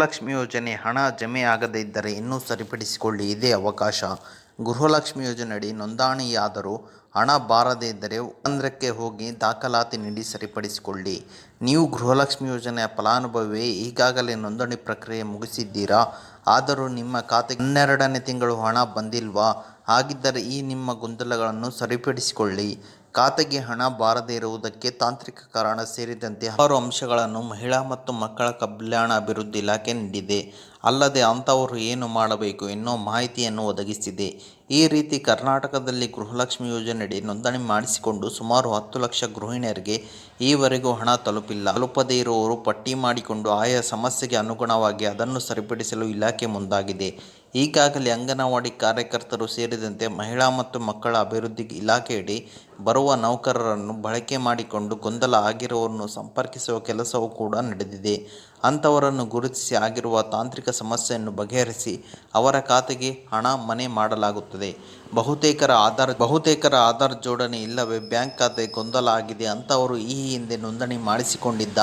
ಗೃಹಲಕ್ಷ್ಮಿ ಯೋಜನೆ ಹಣ ಜಮೆ ಆಗದೇ ಇದ್ದರೆ ಇನ್ನೂ ಸರಿಪಡಿಸಿಕೊಳ್ಳಿ. ಇದೇ ಅವಕಾಶ. ಗೃಹಲಕ್ಷ್ಮಿ ಯೋಜನೆಯಡಿ ನೋಂದಣಿಯಾದರೂ ಹಣ ಬಾರದೇ ಇದ್ದರೆ ಕೇಂದ್ರಕ್ಕೆ ಹೋಗಿ ದಾಖಲಾತಿ ನೀಡಿ ಸರಿಪಡಿಸಿಕೊಳ್ಳಿ. ನೀವು ಗೃಹಲಕ್ಷ್ಮಿ ಯೋಜನೆಯ ಫಲಾನುಭವಿ ಈಗಾಗಲೇ ನೋಂದಣಿ ಪ್ರಕ್ರಿಯೆ ಮುಗಿಸಿದ್ದೀರಾ? ಆದರೂ ನಿಮ್ಮ ಖಾತೆಗೆ ಹನ್ನೆರಡನೇ ತಿಂಗಳು ಹಣ ಬಂದಿಲ್ವಾ? ಹಾಗಿದ್ದರೆ ಈ ನಿಮ್ಮ ಗೊಂದಲಗಳನ್ನು ಸರಿಪಡಿಸಿಕೊಳ್ಳಿ. ಖಾತೆಗೆ ಹಣ ಬಾರದೇ ಇರುವುದಕ್ಕೆ ತಾಂತ್ರಿಕ ಕಾರಣ ಸೇರಿದಂತೆ ಹಲವಾರು ಅಂಶಗಳನ್ನು ಮಹಿಳಾ ಮತ್ತು ಮಕ್ಕಳ ಕಲ್ಯಾಣ ಅಭಿವೃದ್ಧಿ ಇಲಾಖೆ ನೀಡಿದೆ. ಅಲ್ಲದೆ ಅಂಥವರು ಏನು ಮಾಡಬೇಕು ಎನ್ನುವ ಮಾಹಿತಿಯನ್ನು ಒದಗಿಸಿದೆ. ಈ ರೀತಿ ಕರ್ನಾಟಕದಲ್ಲಿ ಗೃಹಲಕ್ಷ್ಮಿ ಯೋಜನೆಯಡಿ ನೋಂದಣಿ ಮಾಡಿಸಿಕೊಂಡು ಸುಮಾರು ಹತ್ತು ಲಕ್ಷ ಗೃಹಿಣಿಯರಿಗೆ ಈವರೆಗೂ ಹಣ ತಲುಪಿಲ್ಲ. ತಲುಪದೇ ಇರುವವರು ಪಟ್ಟಿ ಮಾಡಿಕೊಂಡು ಆಯಾ ಸಮಸ್ಯೆಗೆ ಅನುಗುಣವಾಗಿ ಅದನ್ನು ಸರಿಪಡಿಸಲು ಇಲಾಖೆ ಮುಂದಾಗಿದೆ. ಈಗಾಗಲೇ ಅಂಗನವಾಡಿ ಕಾರ್ಯಕರ್ತರು ಸೇರಿದಂತೆ ಮಹಿಳಾ ಮತ್ತು ಮಕ್ಕಳ ಅಭಿವೃದ್ಧಿ ಇಲಾಖೆಯಡಿ ಬರುವ ನೌಕರರನ್ನು ಬಳಕೆ ಮಾಡಿಕೊಂಡು ಗೊಂದಲ ಆಗಿರುವವರನ್ನು ಸಂಪರ್ಕಿಸುವ ಕೆಲಸವೂ ಕೂಡ ನಡೆದಿದೆ. ಅಂಥವರನ್ನು ಗುರುತಿಸಿ ಆಗಿರುವ ತಾಂತ್ರಿಕ ಸಮಸ್ಯೆಯನ್ನು ಬಗೆಹರಿಸಿ ಅವರ ಖಾತೆಗೆ ಹಣ, ಮನೆ ಮಾಡಲಾಗುತ್ತದೆ. ಬಹುತೇಕರ ಆಧಾರ್ ಬಹುತೇಕರ ಆಧಾರ್ ಜೋಡಣೆ ಇಲ್ಲವೇ ಬ್ಯಾಂಕ್ ಖಾತೆ ಗೊಂದಲ ಆಗಿದೆ ಅಂಥವರು ಈ ಹಿಂದೆ ನೋಂದಣಿ ಮಾಡಿಸಿಕೊಂಡಿದ್ದ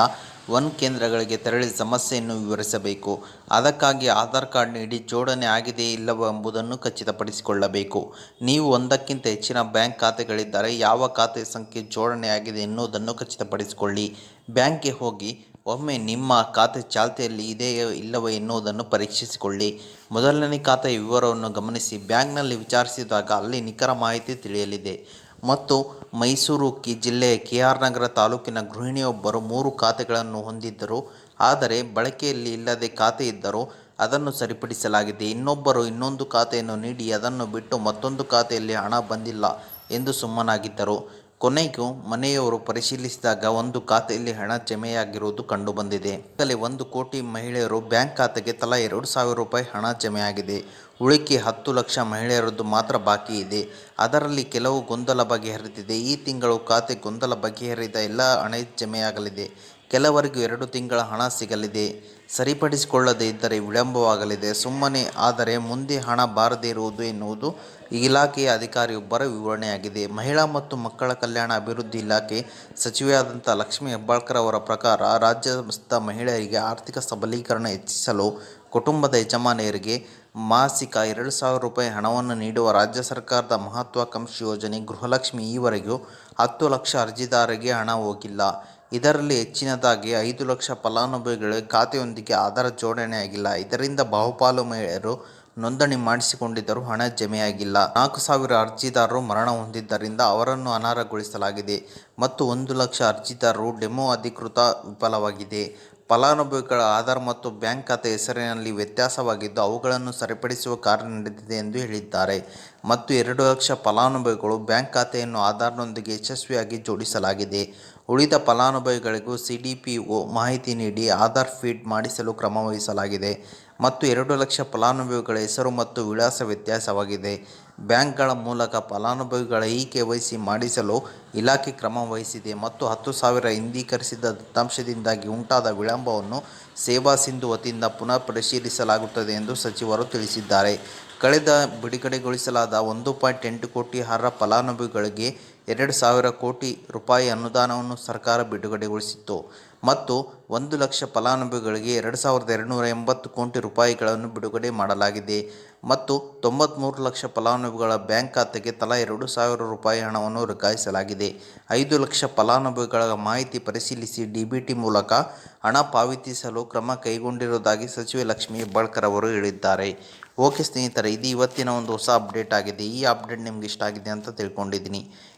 ಒನ್ ಕೇಂದ್ರಗಳಿಗೆ ತೆರಳಿ ಸಮಸ್ಯೆಯನ್ನು ವಿವರಿಸಬೇಕು. ಅದಕ್ಕಾಗಿ ಆಧಾರ್ ಕಾರ್ಡ್ ನೀಡಿ ಜೋಡಣೆ ಆಗಿದೆಯೇ ಇಲ್ಲವೋ ಎಂಬುದನ್ನು ಖಚಿತಪಡಿಸಿಕೊಳ್ಳಬೇಕು. ನೀವು ಒಂದಕ್ಕಿಂತ ಹೆಚ್ಚಿನ ಬ್ಯಾಂಕ್ ಖಾತೆಗಳಿದ್ದರೆ ಯಾವ ಖಾತೆ ಸಂಖ್ಯೆ ಜೋಡಣೆ ಆಗಿದೆ ಎನ್ನುವುದನ್ನು ಖಚಿತಪಡಿಸಿಕೊಳ್ಳಿ. ಬ್ಯಾಂಕ್ಗೆ ಹೋಗಿ ಒಮ್ಮೆ ನಿಮ್ಮ ಖಾತೆ ಚಾಲ್ತಿಯಲ್ಲಿ ಇದೆಯೋ ಇಲ್ಲವೋ ಎನ್ನುವುದನ್ನು ಪರೀಕ್ಷಿಸಿಕೊಳ್ಳಿ. ಮೊದಲನೇ ಖಾತೆಯ ವಿವರವನ್ನು ಗಮನಿಸಿ. ಬ್ಯಾಂಕ್ನಲ್ಲಿ ವಿಚಾರಿಸಿದಾಗ ಅಲ್ಲಿ ನಿಖರ ಮಾಹಿತಿ ತಿಳಿಯಲಿದೆ. ಮತ್ತು ಮೈಸೂರು ಕಿ ಜಿಲ್ಲೆಯ ಕೆ ಆರ್ ನಗರ ತಾಲೂಕಿನ ಗೃಹಿಣಿಯೊಬ್ಬರು ಮೂರು ಖಾತೆಗಳನ್ನು ಹೊಂದಿದ್ದರು. ಆದರೆ ಬಳಕೆಯಲ್ಲಿ ಇಲ್ಲದೆ ಖಾತೆ ಇದ್ದರೂ ಅದನ್ನು ಸರಿಪಡಿಸಲಾಗಿದೆ. ಇನ್ನೊಬ್ಬರು ಇನ್ನೊಂದು ಖಾತೆಯನ್ನು ನೀಡಿ ಅದನ್ನು ಬಿಟ್ಟು ಮತ್ತೊಂದು ಖಾತೆಯಲ್ಲಿ ಹಣ ಬಂದಿಲ್ಲ ಎಂದು ಸುಮ್ಮನಾಗಿದ್ದರು. ಕೊನೆಗೂ ಮನೆಯವರು ಪರಿಶೀಲಿಸಿದಾಗ ಒಂದು ಖಾತೆಯಲ್ಲಿ ಹಣ ಜಮೆಯಾಗಿರುವುದು ಕಂಡುಬಂದಿದೆ. ಈಗಾಗಲೇ ಒಂದು ಕೋಟಿ ಮಹಿಳೆಯರು ಬ್ಯಾಂಕ್ ಖಾತೆಗೆ ತಲಾ ಎರಡು ಸಾವಿರ ರೂಪಾಯಿ ಹಣ ಜಮೆಯಾಗಿದೆ. ಉಳಿಕೆ ಹತ್ತು ಲಕ್ಷ ಮಹಿಳೆಯರದ್ದು ಮಾತ್ರ ಬಾಕಿ ಇದೆ. ಅದರಲ್ಲಿ ಕೆಲವು ಗೊಂದಲ ಬಗೆಹರಿದಿದೆ. ಈ ತಿಂಗಳು ಖಾತೆ ಗೊಂದಲ ಬಗೆಹರಿದ ಎಲ್ಲ ಹಣ ಜಮೆಯಾಗಲಿದೆ. ಕೆಲವರಿಗೂ ಎರಡು ತಿಂಗಳ ಹಣ ಸಿಗಲಿದೆ. ಸರಿಪಡಿಸಿಕೊಳ್ಳದೇ ಇದ್ದರೆ ವಿಳಂಬವಾಗಲಿದೆ. ಸುಮ್ಮನೆ ಆದರೆ ಮುಂದೆ ಹಣ ಬಾರದೇ ಇರುವುದು ಎನ್ನುವುದು ಇಲಾಖೆಯ ಅಧಿಕಾರಿಯೊಬ್ಬರ ವಿವರಣೆಯಾಗಿದೆ. ಮಹಿಳಾ ಮತ್ತು ಮಕ್ಕಳ ಕಲ್ಯಾಣ ಅಭಿವೃದ್ಧಿ ಇಲಾಖೆ ಸಚಿವೆಯಾದಂಥ ಲಕ್ಷ್ಮೀ ಹೆಬ್ಬಾಳ್ಕರ್ ಅವರ ಪ್ರಕಾರ ರಾಜ್ಯದ ಮಹಿಳೆಯರಿಗೆ ಆರ್ಥಿಕ ಸಬಲೀಕರಣ ಹೆಚ್ಚಿಸಲು ಕುಟುಂಬದ ಯಜಮಾನಿಯರಿಗೆ ಮಾಸಿಕ ಎರಡು ಸಾವಿರ ರೂಪಾಯಿ ಹಣವನ್ನು ನೀಡುವ ರಾಜ್ಯ ಸರ್ಕಾರದ ಮಹತ್ವಾಕಾಂಕ್ಷಿ ಯೋಜನೆ ಗೃಹಲಕ್ಷ್ಮಿ ಈವರೆಗೂ ಹತ್ತು ಲಕ್ಷ ಅರ್ಜಿದಾರರಿಗೆ ಹಣ ಹೋಗಿಲ್ಲ. ಇದರಲ್ಲಿ ಹೆಚ್ಚಿನದಾಗಿ ಐದು ಲಕ್ಷ ಫಲಾನುಭವಿಗಳ ಖಾತೆಯೊಂದಿಗೆ ಆಧಾರ್ ಜೋಡಣೆಯಾಗಿಲ್ಲ ಇದರಿಂದ ಬಹುಪಾಲು ಮಹಿಳೆಯರು ನೋಂದಣಿ ಮಾಡಿಸಿಕೊಂಡಿದ್ದರೂ ಹಣ ಜಮೆಯಾಗಿಲ್ಲ. ನಾಲ್ಕು ಸಾವಿರ ಅರ್ಜಿದಾರರು ಮರಣ ಹೊಂದಿದ್ದರಿಂದ ಅವರನ್ನು ಅನರ್ಹಗೊಳಿಸಲಾಗಿದೆ ಮತ್ತು ಒಂದು ಲಕ್ಷ ಅರ್ಜಿದಾರರು ಡೆಮೋ ಅಧಿಕೃತ ವಿಫಲವಾಗಿದೆ. ಫಲಾನುಭವಿಗಳ ಆಧಾರ್ ಮತ್ತು ಬ್ಯಾಂಕ್ ಖಾತೆ ಹೆಸರಿನಲ್ಲಿ ವ್ಯತ್ಯಾಸವಾಗಿದ್ದು, ಅವುಗಳನ್ನು ಸರಿಪಡಿಸುವ ಕಾರ್ಯ ನಡೆದಿದೆ ಎಂದು ಹೇಳಿದ್ದಾರೆ. ಮತ್ತು ಎರಡು ಲಕ್ಷ ಫಲಾನುಭವಿಗಳು ಬ್ಯಾಂಕ್ ಖಾತೆಯನ್ನು ಆಧಾರ್ನೊಂದಿಗೆ ಯಶಸ್ವಿಯಾಗಿ ಜೋಡಿಸಲಾಗಿದೆ. ಉಳಿದ ಫಲಾನುಭವಿಗಳಿಗೂ ಸಿಡಿಪಿಒ ಮಾಹಿತಿ ನೀಡಿ ಆಧಾರ್ ಫೀಡ್ ಮಾಡಿಸಲು ಕ್ರಮವಹಿಸಲಾಗಿದೆ ಮತ್ತು ಎರಡು ಲಕ್ಷ ಫಲಾನುಭವಿಗಳ ಹೆಸರು ಮತ್ತು ವಿಳಾಸ ವ್ಯತ್ಯಾಸವಾಗಿದೆ. ಬ್ಯಾಂಕ್ಗಳ ಮೂಲಕ ಫಲಾನುಭವಿಗಳ ಇ ಸಿ ಮಾಡಿಸಲು ಇಲಾಖೆ ಕ್ರಮ ವಹಿಸಿದೆ ಮತ್ತು ಹತ್ತು ಸಾವಿರ ಹಿಂದೀಕರಿಸಿದ ದತ್ತಾಂಶದಿಂದಾಗಿ ಉಂಟಾದ ವಿಳಂಬವನ್ನು ಸೇವಾ ಸಿಂಧು ವತಿಯಿಂದ ಪುನಃ ಪರಿಶೀಲಿಸಲಾಗುತ್ತದೆ ಎಂದು ಸಚಿವರು ತಿಳಿಸಿದ್ದಾರೆ. ಕಳೆದ ಬಿಡುಗಡೆಗೊಳಿಸಲಾದ ಒಂದು ಪಾಯಿಂಟ್ ಎಂಟು ಕೋಟಿ ಅರ್ಹ ಫಲಾನುಭವಿಗಳಿಗೆ ಎರಡು ಸಾವಿರ ಕೋಟಿ ರೂಪಾಯಿ ಅನುದಾನವನ್ನು ಸರ್ಕಾರ ಬಿಡುಗಡೆಗೊಳಿಸಿತ್ತು. ಮತ್ತು ಒಂದು ಲಕ್ಷ ಫಲಾನುಭವಿಗಳಿಗೆ ಎರಡು ಸಾವಿರದ ಎರಡುನೂರ ಎಂಬತ್ತು ಕೋಟಿ ರೂಪಾಯಿಗಳನ್ನು ಬಿಡುಗಡೆ ಮಾಡಲಾಗಿದೆ ಮತ್ತು ತೊಂಬತ್ತ್ಮೂರು ಲಕ್ಷ ಫಲಾನುಭವಿಗಳ ಬ್ಯಾಂಕ್ ಖಾತೆಗೆ ತಲಾ ಎರಡು ಸಾವಿರ ರೂಪಾಯಿ ಹಣವನ್ನು ವರ್ಗಾಯಿಸಲಾಗಿದೆ. ಐದು ಲಕ್ಷ ಫಲಾನುಭವಿಗಳ ಮಾಹಿತಿ ಪರಿಶೀಲಿಸಿ ಡಿಬಿಟಿ ಮೂಲಕ ಹಣ ಪಾವತಿಸಲು ಕ್ರಮ ಕೈಗೊಂಡಿರುವುದಾಗಿ ಸಚಿವೆ ಲಕ್ಷ್ಮೀ ಹೆಬ್ಬಾಳ್ಕರ್ ಅವರು ಹೇಳಿದ್ದಾರೆ. ಓಕೆ ಸ್ನೇಹಿತರೆ, ಇದು ಇವತ್ತಿನ ಒಂದು ಹೊಸ ಅಪ್ಡೇಟ್ ಆಗಿದೆ. ಈ ಅಪ್ಡೇಟ್ ನಿಮ್ಗೆ ಇಷ್ಟ ಆಗಿದೆ ಅಂತ ತಿಳ್ಕೊಂಡಿದ್ದೀನಿ.